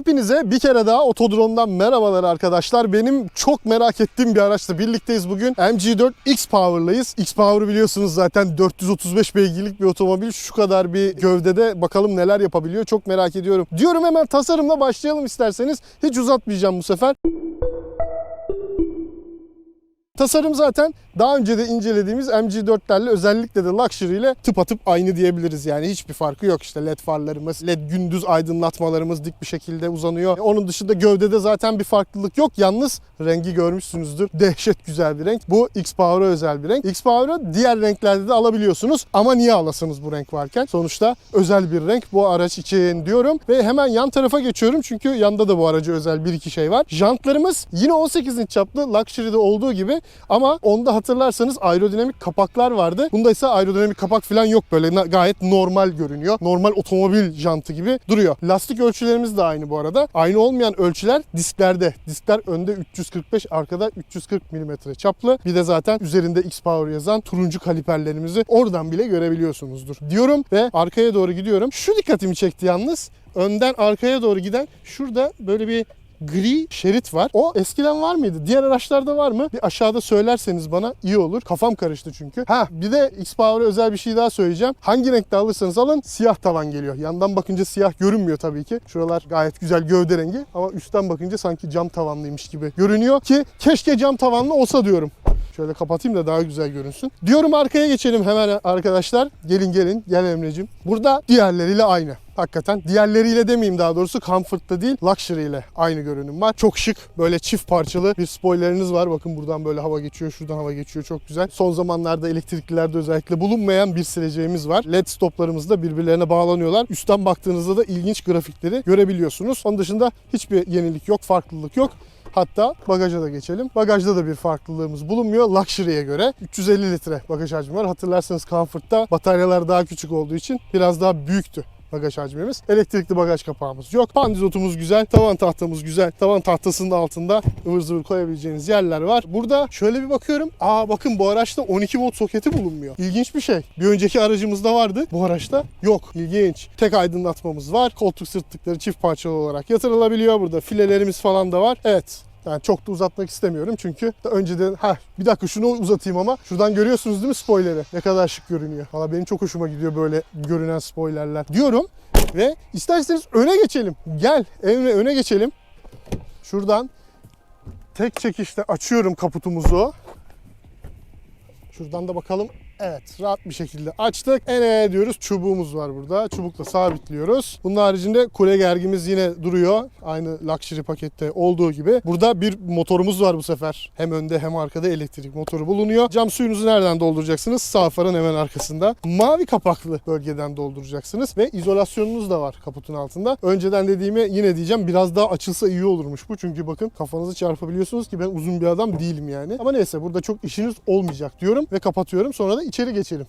Hepinize bir kere daha Otodrome'dan merhabalar arkadaşlar. Benim çok merak ettiğim bir araçla birlikteyiz bugün. MG4 X-Power'layız. X-Power'ı biliyorsunuz zaten 435 beygirlik bir otomobil. Şu kadar bir gövdede bakalım neler yapabiliyor çok merak ediyorum. Diyorum hemen tasarımla başlayalım isterseniz. Hiç uzatmayacağım bu sefer. Tasarım zaten daha önce de incelediğimiz MG4'lerle özellikle de Luxury ile tıpatıp aynı diyebiliriz. Yani hiçbir farkı yok işte led farlarımız, led gündüz aydınlatmalarımız dik bir şekilde uzanıyor. Onun dışında gövdede zaten bir farklılık yok. Yalnız rengi görmüşsünüzdür. Dehşet güzel bir renk. Bu X-Power'a özel bir renk. X-Power'ı diğer renklerde de alabiliyorsunuz. Ama niye alasınız bu renk varken? Sonuçta özel bir renk bu araç için diyorum. Ve hemen yan tarafa geçiyorum çünkü yanda da bu araca özel bir iki şey var. Jantlarımız yine 18 inç çaplı Luxury'de olduğu gibi ama onda hatırlarsanız aerodinamik kapaklar vardı. Bunda ise aerodinamik kapak falan yok böyle gayet normal görünüyor. Normal otomobil jantı gibi duruyor. Lastik ölçülerimiz de aynı bu arada. Aynı olmayan ölçüler disklerde. Diskler önde 345, arkada 340 mm çaplı. Bir de zaten üzerinde X-Power yazan turuncu kaliperlerimizi oradan bile görebiliyorsunuzdur diyorum ve arkaya doğru gidiyorum. Şu dikkatimi çekti yalnız. Önden arkaya doğru giden şurada böyle bir gri şerit var. O eskiden var mıydı? Diğer araçlarda var mı? Bir aşağıda söylerseniz bana iyi olur. Kafam karıştı çünkü. Ha bir de X-Power'a özel bir şey daha söyleyeceğim. Hangi renkte alırsanız alın siyah tavan geliyor. Yandan bakınca siyah görünmüyor tabii ki. Şuralar gayet güzel gövde rengi ama üstten bakınca sanki cam tavanlıymış gibi görünüyor ki keşke cam tavanlı olsa diyorum. Şöyle kapatayım da daha güzel görünsün. Diyorum arkaya geçelim hemen arkadaşlar. Gelin gelin gel Emre'cim. Burada diğerleriyle aynı. Hakikaten diğerleriyle demeyeyim daha doğrusu Comfort'ta değil Luxury ile aynı görünüm var. Çok şık böyle çift parçalı bir spoileriniz var. Bakın buradan böyle hava geçiyor şuradan hava geçiyor çok güzel. Son zamanlarda elektriklilerde özellikle bulunmayan bir sileceğimiz var. LED stoplarımız da birbirlerine bağlanıyorlar. Üstten baktığınızda da ilginç grafikleri görebiliyorsunuz. Onun dışında hiçbir yenilik yok farklılık yok. Hatta bagaja da geçelim. Bagajda da bir farklılığımız bulunmuyor Luxury'ye göre. 350 litre bagaj hacmi var. Hatırlarsanız Comfort'ta bataryalar daha küçük olduğu için biraz daha büyüktü bagaj hacmimiz. Elektrikli bagaj kapağımız yok. Pandizotumuz güzel. Tavan tahtamız güzel. Tavan tahtasının altında ıvır zıvır koyabileceğiniz yerler var. Burada şöyle bir bakıyorum. Aa bakın bu araçta 12 volt soketi bulunmuyor. İlginç bir şey. Bir önceki aracımızda vardı. Bu araçta yok. İlginç. Tek aydınlatmamız var. Koltuk sırtlıkları çift parçalı olarak yatırılabiliyor. Burada filelerimiz falan da var. Evet. Yani çok da uzatmak istemiyorum çünkü önceden ha bir dakika şunu uzatayım ama şuradan görüyorsunuz değil mi spoiler'i? Ne kadar şık görünüyor. Valla benim çok hoşuma gidiyor böyle görünen spoilerler diyorum ve isterseniz öne geçelim. Gel Emre öne geçelim. Şuradan tek çekişte açıyorum kaputumuzu. Şuradan da bakalım. Evet rahat bir şekilde açtık. Ene diyoruz çubuğumuz var burada. Çubukla sabitliyoruz. Bunun haricinde kule gergimiz yine duruyor. Aynı Luxury pakette olduğu gibi. Burada bir motorumuz var bu sefer. Hem önde hem arkada elektrik motoru bulunuyor. Cam suyunuzu nereden dolduracaksınız? Sağ hemen arkasında. Mavi kapaklı bölgeden dolduracaksınız. Ve izolasyonunuz da var kaputun altında. Önceden dediğimi yine diyeceğim. Biraz daha açılsa iyi olurmuş bu. Çünkü bakın kafanızı çarpabiliyorsunuz ki ben uzun bir adam değilim yani. Ama neyse burada çok işiniz olmayacak diyorum ve kapatıyorum. Sonra da içeri geçelim.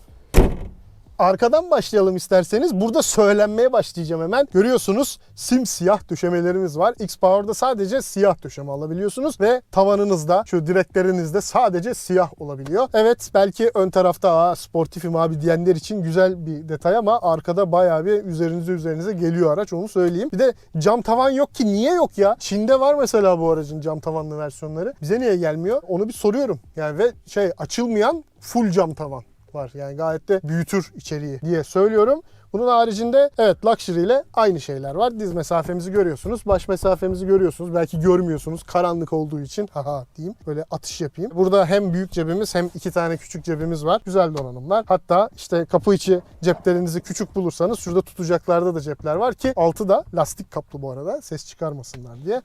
Arkadan başlayalım isterseniz. Burada söylenmeye başlayacağım hemen. Görüyorsunuz simsiyah döşemelerimiz var. X-Power'da sadece siyah döşeme alabiliyorsunuz ve tavanınızda şu direklerinizde sadece siyah olabiliyor. Evet belki ön tarafta Aa, sportifim abi diyenler için güzel bir detay ama arkada bayağı bir üzerinize üzerinize geliyor araç onu söyleyeyim. Bir de cam tavan yok ki niye yok ya? Çin'de var mesela bu aracın cam tavanlı versiyonları. Bize niye gelmiyor? Onu bir soruyorum. Yani ve şey açılmayan full cam tavan var. Yani gayet de büyütür içeriği diye söylüyorum. Bunun haricinde evet Luxury ile aynı şeyler var. Diz mesafemizi görüyorsunuz. Baş mesafemizi görüyorsunuz. Belki görmüyorsunuz. Karanlık olduğu için haha diyeyim. Böyle atış yapayım. Burada hem büyük cebimiz hem iki tane küçük cebimiz var. Güzel donanımlar. Hatta işte kapı içi ceplerinizi küçük bulursanız şurada tutacaklarda da cepler var ki altı da lastik kaplı bu arada. Ses çıkarmasınlar diye.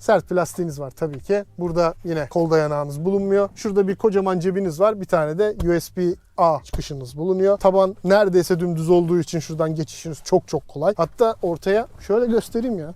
Sert plastiğiniz var tabii ki. Burada yine kol dayanağınız bulunmuyor. Şurada bir kocaman cebiniz var. Bir tane de USB A çıkışınız bulunuyor. Taban neredeyse dümdüz olduğu için şuradan geçişiniz çok çok kolay. Hatta ortaya şöyle göstereyim ya.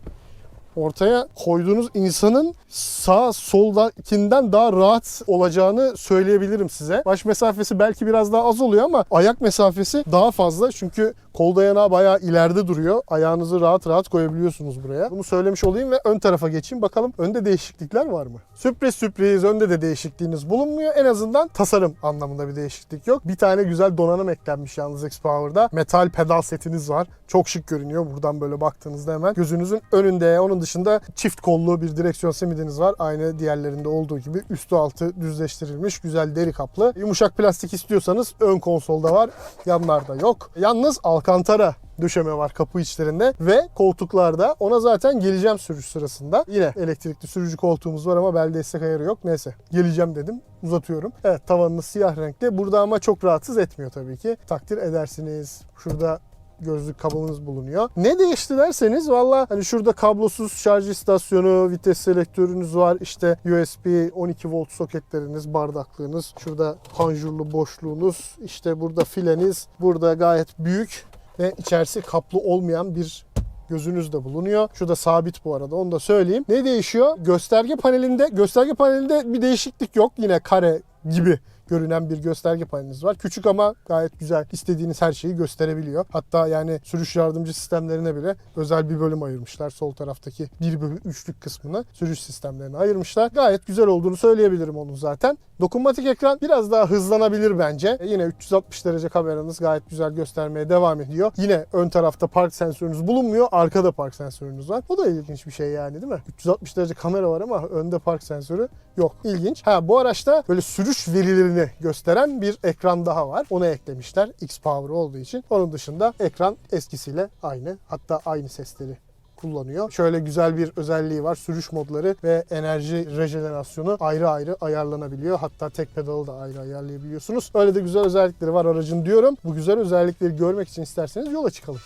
Ortaya koyduğunuz insanın sağ soldakinden daha rahat olacağını söyleyebilirim size. Baş mesafesi belki biraz daha az oluyor ama ayak mesafesi daha fazla. Çünkü kol dayanağı bayağı ileride duruyor. Ayağınızı rahat rahat koyabiliyorsunuz buraya. Bunu söylemiş olayım ve ön tarafa geçeyim. Bakalım önde değişiklikler var mı? Sürpriz sürpriz önde de değişikliğiniz bulunmuyor. En azından tasarım anlamında bir değişiklik yok. Bir tane güzel donanım eklenmiş yalnız X-Power'da. Metal pedal setiniz var. Çok şık görünüyor. Buradan böyle baktığınızda hemen gözünüzün önünde. Onun dışında çift kollu bir direksiyon simidiniz var. Aynı diğerlerinde olduğu gibi üstü altı düzleştirilmiş güzel deri kaplı. Yumuşak plastik istiyorsanız ön konsolda var. Yanlarda yok. Yalnız Alcantara döşeme var kapı içlerinde ve koltuklarda ona zaten geleceğim sürüş sırasında. Yine elektrikli sürücü koltuğumuz var ama bel destek ayarı yok. Neyse geleceğim dedim uzatıyorum. Evet tavanınız siyah renkte. Burada ama çok rahatsız etmiyor tabii ki. Takdir edersiniz. Şurada gözlük kablonuz bulunuyor. Ne değişti derseniz valla hani şurada kablosuz şarj istasyonu, vites selektörünüz var. İşte USB 12 volt soketleriniz, bardaklığınız. Şurada panjurlu boşluğunuz. işte burada fileniz. Burada gayet büyük ve içerisi kaplı olmayan bir gözünüz de bulunuyor. Şu da sabit bu arada onu da söyleyeyim. Ne değişiyor? Gösterge panelinde gösterge panelinde bir değişiklik yok. Yine kare gibi görünen bir gösterge paneliniz var. Küçük ama gayet güzel. İstediğiniz her şeyi gösterebiliyor. Hatta yani sürüş yardımcı sistemlerine bile özel bir bölüm ayırmışlar. Sol taraftaki 1 bölü 3'lük kısmını sürüş sistemlerine ayırmışlar. Gayet güzel olduğunu söyleyebilirim onun zaten. Dokunmatik ekran biraz daha hızlanabilir bence. E, Yine 360 derece kameranız gayet güzel göstermeye devam ediyor. Yine ön tarafta park sensörünüz bulunmuyor. Arkada park sensörünüz var. O da ilginç bir şey yani değil mi? 360 derece kamera var ama önde park sensörü yok. İlginç. Ha bu araçta böyle sürüş verilerini gösteren bir ekran daha var. Onu eklemişler. X-Power olduğu için. Onun dışında ekran eskisiyle aynı. Hatta aynı sesleri kullanıyor. Şöyle güzel bir özelliği var. Sürüş modları ve enerji rejenerasyonu ayrı ayrı ayarlanabiliyor. Hatta tek pedalı da ayrı ayarlayabiliyorsunuz. Öyle de güzel özellikleri var aracın diyorum. Bu güzel özellikleri görmek için isterseniz yola çıkalım.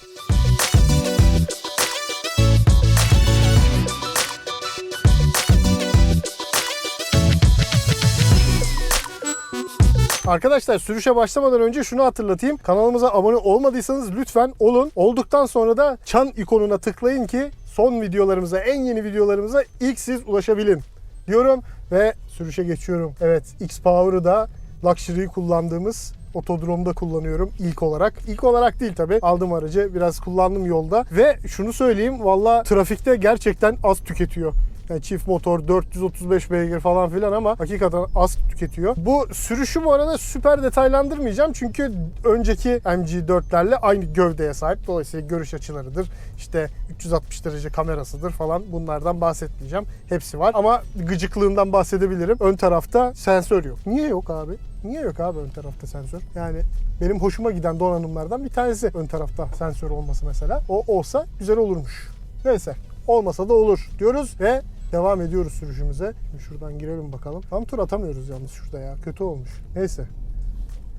Arkadaşlar sürüşe başlamadan önce şunu hatırlatayım. Kanalımıza abone olmadıysanız lütfen olun. Olduktan sonra da çan ikonuna tıklayın ki son videolarımıza, en yeni videolarımıza ilk siz ulaşabilin diyorum ve sürüşe geçiyorum. Evet, X-Power'ı da Luxury'yi kullandığımız otodromda kullanıyorum ilk olarak. İlk olarak değil tabi. Aldım aracı biraz kullandım yolda ve şunu söyleyeyim valla trafikte gerçekten az tüketiyor. Yani çift motor 435 beygir falan filan ama hakikaten az tüketiyor. Bu sürüşü bu arada süper detaylandırmayacağım çünkü önceki MG4'lerle aynı gövdeye sahip. Dolayısıyla görüş açılarıdır. işte 360 derece kamerasıdır falan bunlardan bahsetmeyeceğim. Hepsi var ama gıcıklığından bahsedebilirim. Ön tarafta sensör yok. Niye yok abi? Niye yok abi ön tarafta sensör? Yani benim hoşuma giden donanımlardan bir tanesi ön tarafta sensör olması mesela. O olsa güzel olurmuş. Neyse olmasa da olur diyoruz ve devam ediyoruz sürüşümüze. Şimdi şuradan girelim bakalım. Tam tur atamıyoruz yalnız şurada ya. Kötü olmuş. Neyse.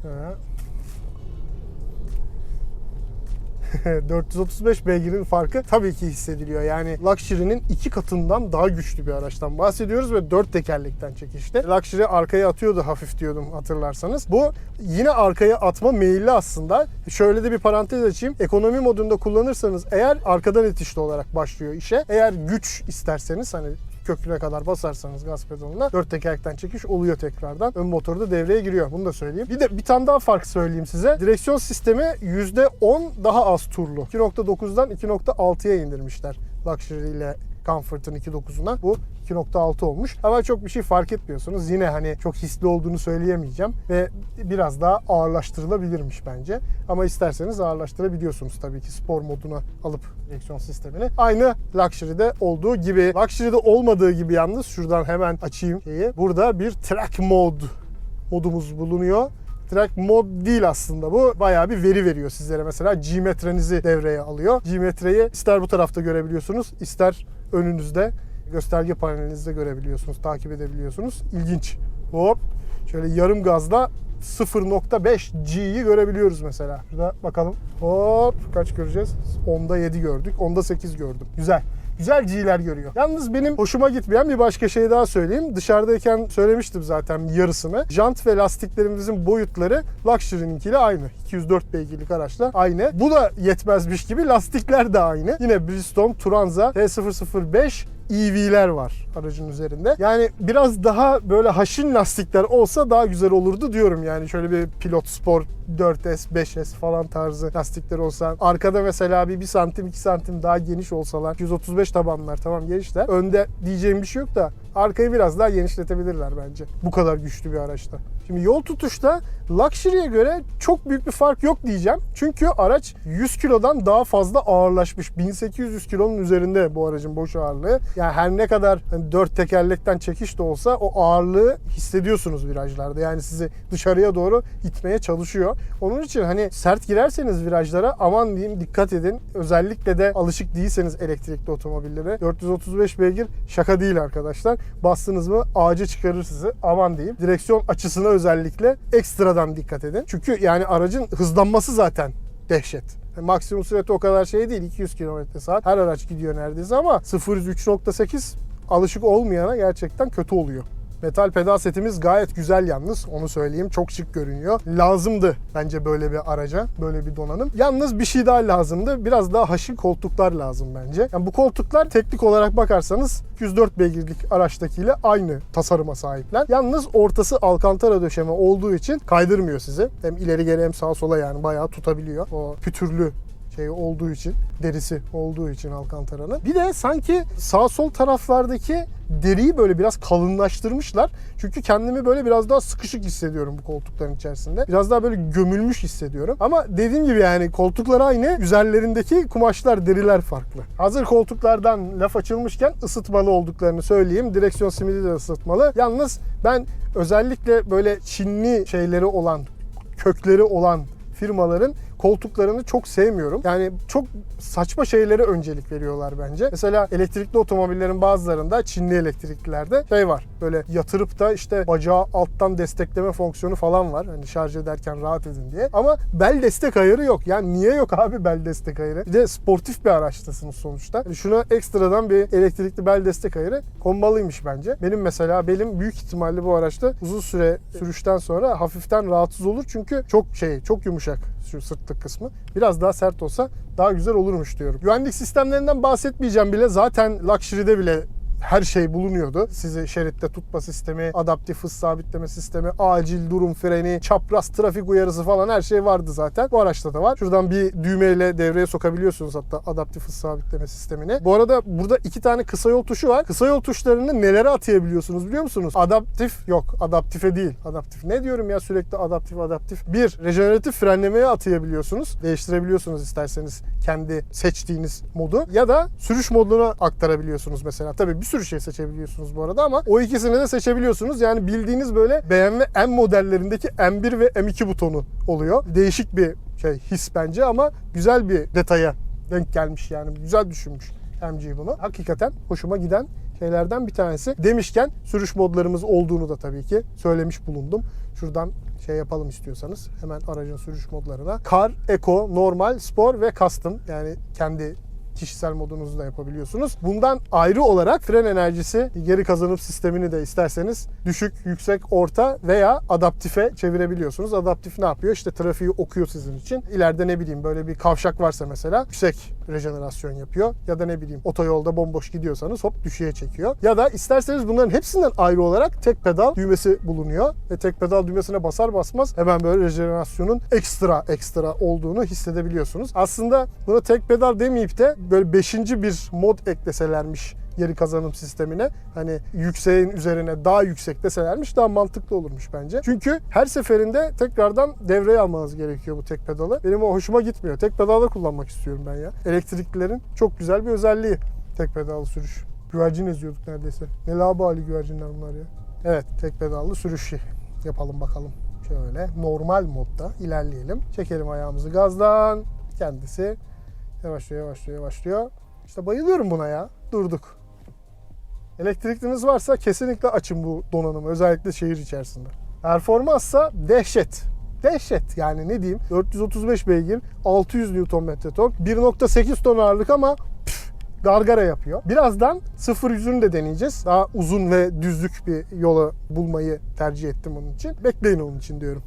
Ha. 435 beygirin farkı tabii ki hissediliyor. Yani Luxury'nin iki katından daha güçlü bir araçtan bahsediyoruz ve dört tekerlekten çekişte. Luxury arkaya atıyordu hafif diyordum hatırlarsanız. Bu yine arkaya atma meyilli aslında. Şöyle de bir parantez açayım. Ekonomi modunda kullanırsanız eğer arkadan itişli olarak başlıyor işe. Eğer güç isterseniz hani köküne kadar basarsanız gaz pedalına dört tekerlekten çekiş oluyor tekrardan. Ön motor da devreye giriyor. Bunu da söyleyeyim. Bir de bir tane daha fark söyleyeyim size. Direksiyon sistemi %10 daha az turlu. 2.9'dan 2.6'ya indirmişler. Luxury ile Comfort'ın 2.9'una. Bu 2.6 olmuş. Ama çok bir şey fark etmiyorsunuz. Yine hani çok hisli olduğunu söyleyemeyeceğim. Ve biraz daha ağırlaştırılabilirmiş bence. Ama isterseniz ağırlaştırabiliyorsunuz tabii ki spor moduna alıp direksiyon sistemini. Aynı Luxury'de olduğu gibi. Luxury'de olmadığı gibi yalnız şuradan hemen açayım şeyi. Burada bir track mode modumuz bulunuyor. Track mod değil aslında bu. Bayağı bir veri veriyor sizlere. Mesela G-metrenizi devreye alıyor. G-metreyi ister bu tarafta görebiliyorsunuz, ister önünüzde gösterge panelinizde görebiliyorsunuz, takip edebiliyorsunuz. İlginç. Hop. Şöyle yarım gazla 0.5 G'yi görebiliyoruz mesela. Şurada bakalım. Hop kaç göreceğiz? 10'da 7 gördük. 10'da 8 gördüm. Güzel güzel G'ler görüyor. Yalnız benim hoşuma gitmeyen bir başka şey daha söyleyeyim. Dışarıdayken söylemiştim zaten yarısını. Jant ve lastiklerimizin boyutları Luxury'ninkiyle aynı. 204 beygirlik araçla aynı. Bu da yetmezmiş gibi lastikler de aynı. Yine Bridgestone Turanza T005 EV'ler var aracın üzerinde. Yani biraz daha böyle haşin lastikler olsa daha güzel olurdu diyorum yani. Şöyle bir Pilot Sport 4S, 5S falan tarzı lastikler olsa. Arkada mesela bir 1 santim 2 santim daha geniş olsalar. 135 tabanlar tamam genişler. Önde diyeceğim bir şey yok da arkayı biraz daha genişletebilirler bence. Bu kadar güçlü bir araçta. Şimdi yol tutuşta Luxury'e göre çok büyük bir fark yok diyeceğim. Çünkü araç 100 kilodan daha fazla ağırlaşmış. 1800 kilonun üzerinde bu aracın boş ağırlığı. Yani her ne kadar hani dört tekerlekten çekiş de olsa o ağırlığı hissediyorsunuz virajlarda. Yani sizi dışarıya doğru itmeye çalışıyor. Onun için hani sert girerseniz virajlara aman diyeyim dikkat edin. Özellikle de alışık değilseniz elektrikli otomobillere. 435 beygir şaka değil arkadaşlar. Bastınız mı ağaca çıkarır sizi. Aman diyeyim. Direksiyon açısına özellikle ekstradan dikkat edin. Çünkü yani aracın hızlanması zaten dehşet. Maksimum sürati o kadar şey değil. 200 km saat. Her araç gidiyor neredeyse ama 0 3.8 alışık olmayana gerçekten kötü oluyor. Metal pedal setimiz gayet güzel yalnız onu söyleyeyim. Çok şık görünüyor. Lazımdı bence böyle bir araca, böyle bir donanım. Yalnız bir şey daha lazımdı. Biraz daha haşin koltuklar lazım bence. Yani bu koltuklar teknik olarak bakarsanız 104 beygirlik araçtakiyle aynı tasarıma sahipler. Yalnız ortası alkantara döşeme olduğu için kaydırmıyor sizi. Hem ileri geri hem sağa sola yani bayağı tutabiliyor. O pütürlü şey olduğu için, derisi olduğu için Alcantara'nın. Bir de sanki sağ sol taraflardaki deriyi böyle biraz kalınlaştırmışlar. Çünkü kendimi böyle biraz daha sıkışık hissediyorum bu koltukların içerisinde. Biraz daha böyle gömülmüş hissediyorum. Ama dediğim gibi yani koltuklar aynı. Üzerlerindeki kumaşlar, deriler farklı. Hazır koltuklardan laf açılmışken ısıtmalı olduklarını söyleyeyim. Direksiyon simidi de ısıtmalı. Yalnız ben özellikle böyle Çinli şeyleri olan, kökleri olan firmaların koltuklarını çok sevmiyorum. Yani çok saçma şeylere öncelik veriyorlar bence. Mesela elektrikli otomobillerin bazılarında Çinli elektriklilerde şey var. Böyle yatırıp da işte bacağı alttan destekleme fonksiyonu falan var. Hani şarj ederken rahat edin diye. Ama bel destek ayarı yok. Yani niye yok abi bel destek ayarı? Bir de sportif bir araçtasınız sonuçta. Yani şuna ekstradan bir elektrikli bel destek ayarı konmalıymış bence. Benim mesela belim büyük ihtimalle bu araçta uzun süre sürüşten sonra hafiften rahatsız olur. Çünkü çok şey, çok yumuşak şu sırtlık kısmı. Biraz daha sert olsa daha güzel olurmuş diyorum. Güvenlik sistemlerinden bahsetmeyeceğim bile. Zaten Luxury'de bile her şey bulunuyordu. Sizi şeritte tutma sistemi, adaptif hız sabitleme sistemi, acil durum freni, çapraz trafik uyarısı falan her şey vardı zaten. Bu araçta da var. Şuradan bir düğmeyle devreye sokabiliyorsunuz hatta adaptif hız sabitleme sistemini. Bu arada burada iki tane kısa yol tuşu var. Kısa yol tuşlarını nelere atayabiliyorsunuz biliyor musunuz? Adaptif yok. Adaptife değil. Adaptif. Ne diyorum ya sürekli adaptif adaptif. Bir, rejeneratif frenlemeye atayabiliyorsunuz. Değiştirebiliyorsunuz isterseniz kendi seçtiğiniz modu. Ya da sürüş moduna aktarabiliyorsunuz mesela. Tabii bir sürü şey seçebiliyorsunuz bu arada ama o ikisini de seçebiliyorsunuz. Yani bildiğiniz böyle BMW M modellerindeki M1 ve M2 butonu oluyor. Değişik bir şey his bence ama güzel bir detaya denk gelmiş yani. Güzel düşünmüş MG bunu. Hakikaten hoşuma giden şeylerden bir tanesi. Demişken sürüş modlarımız olduğunu da tabii ki söylemiş bulundum. Şuradan şey yapalım istiyorsanız hemen aracın sürüş modlarına. Car, Eco, Normal, Spor ve Custom yani kendi kişisel modunuzu da yapabiliyorsunuz. Bundan ayrı olarak fren enerjisi geri kazanım sistemini de isterseniz düşük, yüksek, orta veya adaptife çevirebiliyorsunuz. Adaptif ne yapıyor? İşte trafiği okuyor sizin için. İleride ne bileyim böyle bir kavşak varsa mesela yüksek rejenerasyon yapıyor. Ya da ne bileyim otoyolda bomboş gidiyorsanız hop düşüğe çekiyor. Ya da isterseniz bunların hepsinden ayrı olarak tek pedal düğmesi bulunuyor. Ve tek pedal düğmesine basar basmaz hemen böyle rejenerasyonun ekstra ekstra olduğunu hissedebiliyorsunuz. Aslında buna tek pedal demeyip de böyle beşinci bir mod ekleselermiş geri kazanım sistemine hani yükseğin üzerine daha yüksek deselermiş daha mantıklı olurmuş bence. Çünkü her seferinde tekrardan devreye almanız gerekiyor bu tek pedalı. Benim o hoşuma gitmiyor. Tek pedalda kullanmak istiyorum ben ya. Elektriklilerin çok güzel bir özelliği tek pedallı sürüş. Güvercin eziyorduk neredeyse. Ne labali güvercinler bunlar ya. Evet tek pedallı sürüş yapalım bakalım. Şöyle normal modda ilerleyelim. Çekelim ayağımızı gazdan. Kendisi yavaşlıyor yavaşlıyor yavaşlıyor. İşte bayılıyorum buna ya. Durduk. Elektrikliniz varsa kesinlikle açın bu donanımı. Özellikle şehir içerisinde. Performanssa dehşet. Dehşet yani ne diyeyim 435 beygir 600 Nm tork 1.8 ton ağırlık ama püf, gargara yapıyor. Birazdan 0 yüzünü de deneyeceğiz. Daha uzun ve düzlük bir yola bulmayı tercih ettim onun için. Bekleyin onun için diyorum.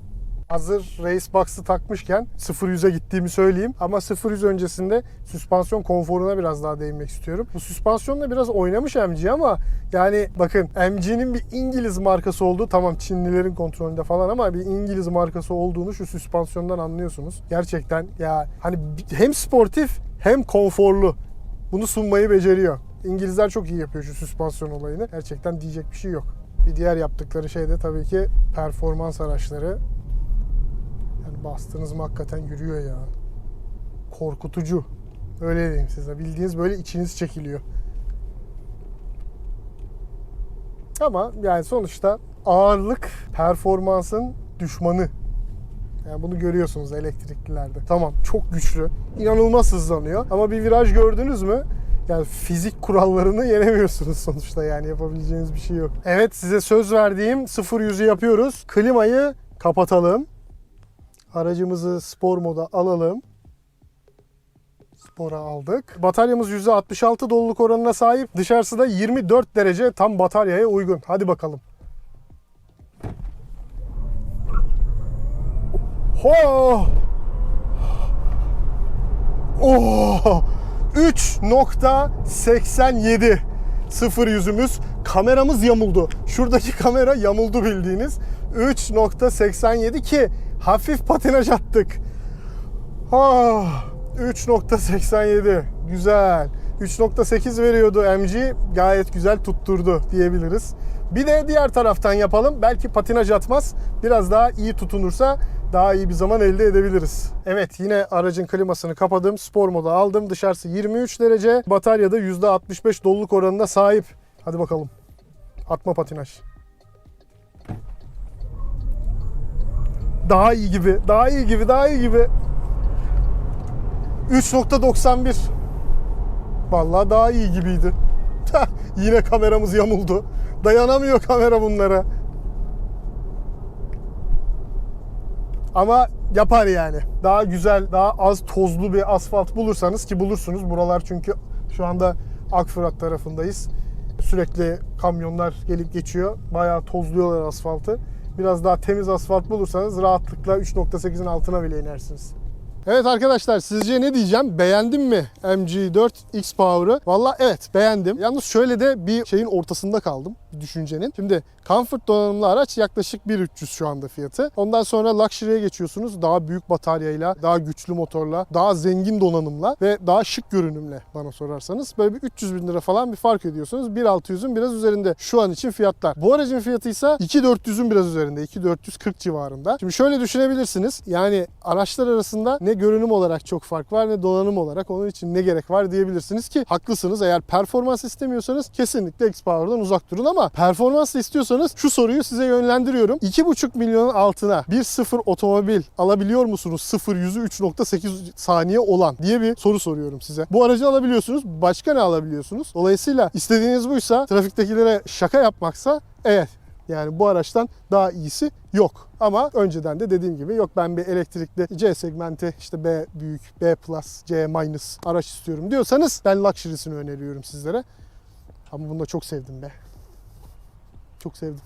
Hazır Race Box'ı takmışken 0-100'e gittiğimi söyleyeyim. Ama 0-100 öncesinde süspansiyon konforuna biraz daha değinmek istiyorum. Bu süspansiyonla biraz oynamış MG ama yani bakın MG'nin bir İngiliz markası olduğu tamam Çinlilerin kontrolünde falan ama bir İngiliz markası olduğunu şu süspansiyondan anlıyorsunuz. Gerçekten ya hani hem sportif hem konforlu. Bunu sunmayı beceriyor. İngilizler çok iyi yapıyor şu süspansiyon olayını. Gerçekten diyecek bir şey yok. Bir diğer yaptıkları şey de tabii ki performans araçları. Yani bastığınız mı hakikaten yürüyor ya. Korkutucu. Öyle diyeyim size. Bildiğiniz böyle içiniz çekiliyor. Ama yani sonuçta ağırlık performansın düşmanı. Yani bunu görüyorsunuz elektriklilerde. Tamam çok güçlü. inanılmaz hızlanıyor. Ama bir viraj gördünüz mü? Yani fizik kurallarını yenemiyorsunuz sonuçta yani yapabileceğiniz bir şey yok. Evet size söz verdiğim 0 yüzü yapıyoruz. Klimayı kapatalım. Aracımızı spor moda alalım. Spora aldık. Bataryamız %66 doluluk oranına sahip. Dışarısı da 24 derece tam bataryaya uygun. Hadi bakalım. Ho! Oh! 3.87 sıfır yüzümüz. Kameramız yamuldu. Şuradaki kamera yamuldu bildiğiniz. 3.87 ki hafif patinaj attık. Ah, 3.87 güzel. 3.8 veriyordu MG gayet güzel tutturdu diyebiliriz. Bir de diğer taraftan yapalım. Belki patinaj atmaz. Biraz daha iyi tutunursa daha iyi bir zaman elde edebiliriz. Evet yine aracın klimasını kapadım. Spor moda aldım. Dışarısı 23 derece. Bataryada %65 doluluk oranına sahip. Hadi bakalım. Atma patinaj. Daha iyi gibi. Daha iyi gibi. Daha iyi gibi. 3.91. Vallahi daha iyi gibiydi. Yine kameramız yamuldu. Dayanamıyor kamera bunlara. Ama yapar yani. Daha güzel, daha az tozlu bir asfalt bulursanız ki bulursunuz. Buralar çünkü şu anda Akfırat tarafındayız. Sürekli kamyonlar gelip geçiyor. Bayağı tozluyorlar asfaltı. Biraz daha temiz asfalt bulursanız rahatlıkla 3.8'in altına bile inersiniz. Evet arkadaşlar sizce ne diyeceğim? Beğendim mi MG4 X Power'ı? Valla evet beğendim. Yalnız şöyle de bir şeyin ortasında kaldım bir düşüncenin. Şimdi Comfort donanımlı araç yaklaşık 1.300 şu anda fiyatı. Ondan sonra Luxury'ye geçiyorsunuz. Daha büyük bataryayla, daha güçlü motorla, daha zengin donanımla ve daha şık görünümle bana sorarsanız. Böyle bir 300 bin lira falan bir fark ediyorsunuz. 1.600'ün biraz üzerinde şu an için fiyatlar. Bu aracın fiyatı ise 2.400'ün biraz üzerinde. 2.440 civarında. Şimdi şöyle düşünebilirsiniz. Yani araçlar arasında ne görünüm olarak çok fark var ne donanım olarak. Onun için ne gerek var diyebilirsiniz ki haklısınız. Eğer performans istemiyorsanız kesinlikle X-Power'dan uzak durun ama performans istiyorsanız şu soruyu size yönlendiriyorum. 2,5 milyonun altına bir sıfır otomobil alabiliyor musunuz? Sıfır yüzü 3.8 saniye olan diye bir soru soruyorum size. Bu aracı alabiliyorsunuz. Başka ne alabiliyorsunuz? Dolayısıyla istediğiniz buysa trafiktekilere şaka yapmaksa evet yani bu araçtan daha iyisi yok. Ama önceden de dediğim gibi yok ben bir elektrikli C segmenti işte B büyük, B plus, C minus araç istiyorum diyorsanız ben Luxury'sini öneriyorum sizlere. Ama bunu da çok sevdim be. Çok sevdim.